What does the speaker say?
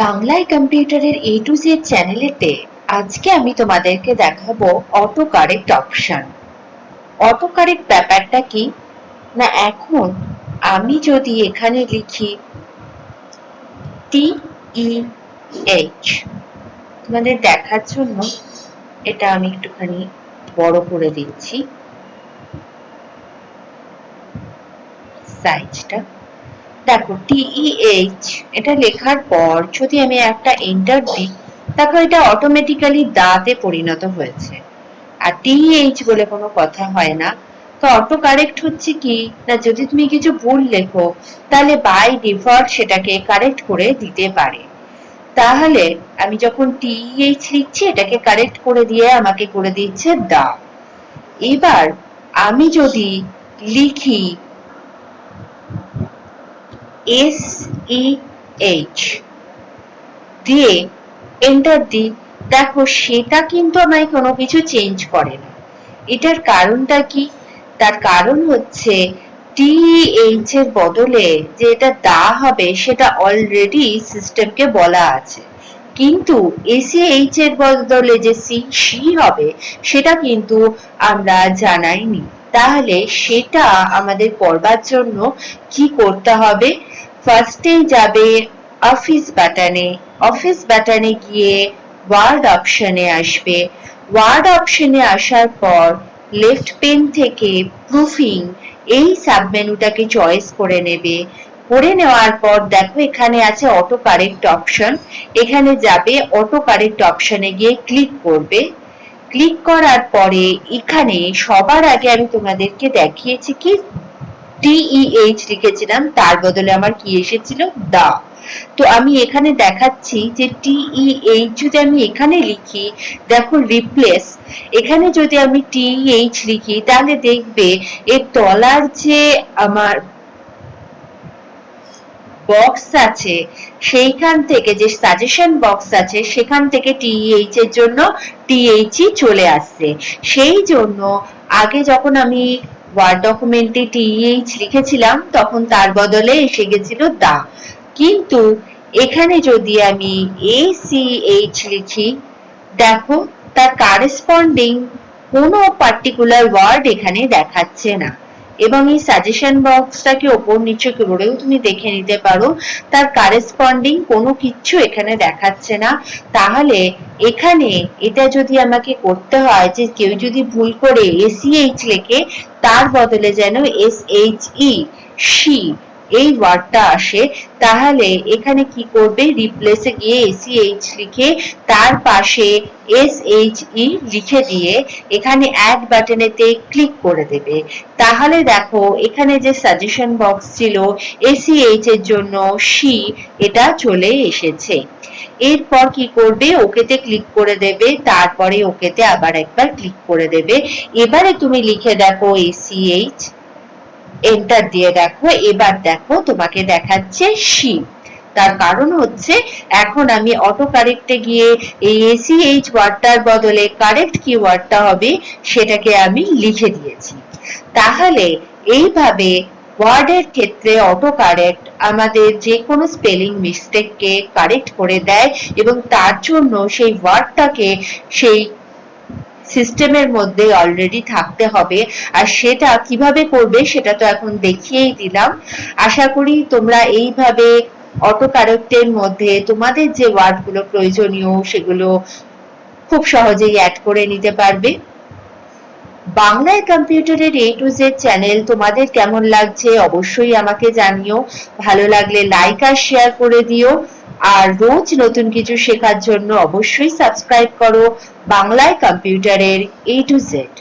বাংলায় কম্পিউটারের এ to Z চ্যানেলেতে আজকে আমি তোমাদেরকে দেখাবো auto correct option auto correct ব্যাপারটা কি? না, এখন আমি যদি এখানে লিখি টি ই এইচ তোমাদের দেখার জন্য এটা আমি একটুখানি বড় করে দিচ্ছি। সাইজটা দেখো টিইএইচ এটা লেখার পর যদি আমি একটা এন্টার দিই, দেখো এটা অটোমেটিক্যালি দাতে পরিণত হয়েছে। আর টিইএইচ বলে কোনো কথা হয় না। তো অটো কারেক্ট হচ্ছে কি? না, যদি তুমি কিছু ভুল লেখো, তাহলে বাই ডিফল্ট সেটাকে কারেক্ট করে দিতে পারে। তাহলে আমি যখন টিইএইচ লিখছি, এটাকে কারেক্ট করে দিয়ে আমাকে করে দিচ্ছে দা এবার আমি যদি লিখি এস ই এইচ দিয়ে এন্টার দিই। দেখো, সেটা কিন্তু আমায় কোনো কিছু চেঞ্জ করে না। এটার কারণটা কি? তার কারণ হচ্ছে টিএইচ এর বদলে যে এটা দা হবে, সেটা অলরেডি সিস্টেমকে বলা আছে। কিন্তু এসিএইচ এর বদলে যে সি সি হবে, সেটা কিন্তু আমরা জানাইনি। তাহলে সেটা আমাদের করবার জন্য কি করতে হবে? ফার্স্টেই যাবে অফিস বাটনে অফিস বাটনে গিয়ে ওয়ার্ড অপশনে আসবে। ওয়ার্ড অপশনে আসার পর লেফট পেন থেকে প্রুফিং এই সাবমেনুটাকে চয়েস করে নেবে। করে নেওয়ার পর দেখো এখানে আছে অটো কারেক্ট অপশন এখানে যাবে অটো কারেক্ট অপশনে গিয়ে ক্লিক করবে। ক্লিক করার পরে এখানে সবার আগে আমি তোমাদেরকে দেখিয়েছি কি টিইএইচ লিখেছিলাম, তার বদলে আমার কি এসেছিল? দা। তো আমি এখানে দেখাচ্ছি যে টিইএইচ যদি আমি এখানে লিখি, দেখো রিপ্লেস এখানে যদি আমি টিইএইচ লিখি, তাহলে দেখবে এর তলার যে আমার বক্স আছে, সেইখান থেকে যে সাজেশন বক্স আছে, সেখান থেকে টিইএইচ এর জন্য টিএইচই চলে আসছে। সেই জন্য আগে যখন আমি ওয়ার্ড ডকুমেন্টে টিএইচ লিখেছিলাম, তখন তার বদলে এসে গেছিল দা। কিন্তু এখানে যদি আমি এ সি এইচ লিখি, দেখো তার কারেসপন্ডিং কোনো পার্টিকুলার ওয়ার্ড এখানে দেখাচ্ছে না। এবং এই সাজেশন বক্সটাকে ওপর নিচে করেও তুমি দেখে নিতে পারো। তার কারেসপন্ডিং কোনো কিচ্ছু এখানে দেখাচ্ছে না। তাহলে এখানে এটা যদি আমাকে করতে হয় যে কেউ যদি ভুল করে এসিএইচ লেখে, তার বদলে যেন এস এইচ ই শি এই ওয়ার্ডটা আসে, তাহলে এখানে কি করবে? রিপ্লেসে গিয়ে এসিএইচ লিখে তার পাশে এস এইচ ই লিখে দিয়ে এখানে অ্যাড বাটনেতে ক্লিক করে দেবে। তাহলে দেখো, এখানে যে সাজেশন বক্স ছিল এসিএইচ এর জন্য সি এটা চলে এসেছে। এরপর কি করবে? ওকেতে ক্লিক করে দেবে, তারপরে ওকেতে আবার একবার ক্লিক করে দেবে। এবারে তুমি লিখে দেখো এসিএইচ এন্টার দিয়ে দেখো, এবার দেখো তোমাকে দেখাচ্ছে শি তার কারণ হচ্ছে, এখন আমি অটো কারেক্টে গিয়ে এই এসি এইচ ওয়ার্ডটার বদলে কারেক্ট কি ওয়ার্ডটা হবে, সেটাকে আমি লিখে দিয়েছি। তাহলে এইভাবে ওয়ার্ডের ক্ষেত্রে অটো কারেক্ট আমাদের যে কোনো স্পেলিং মিস্টেককে কারেক্ট করে দেয় এবং তার জন্য সেই ওয়ার্ডটাকে সেই সিস্টেমের মধ্যে অলরেডি থাকতে হবে। আর সেটা কীভাবে করবে সেটা তো এখন দেখিয়েই দিলাম। আশা করি তোমরা এইভাবে অটো মধ্যে তোমাদের যে ওয়ার্ডগুলো প্রয়োজনীয় সেগুলো খুব সহজেই অ্যাড করে নিতে পারবে। বাংলায় কম্পিউটারের এ টু জেড চ্যানেল তোমাদের কেমন লাগছে অবশ্যই আমাকে জানিও। ভালো লাগলে লাইক আর শেয়ার করে দিও। আর রোজ নতুন কিছু শেখার জন্য অবশ্যই সাবস্ক্রাইব করো বাংলায় কম্পিউটারের এ টু জেড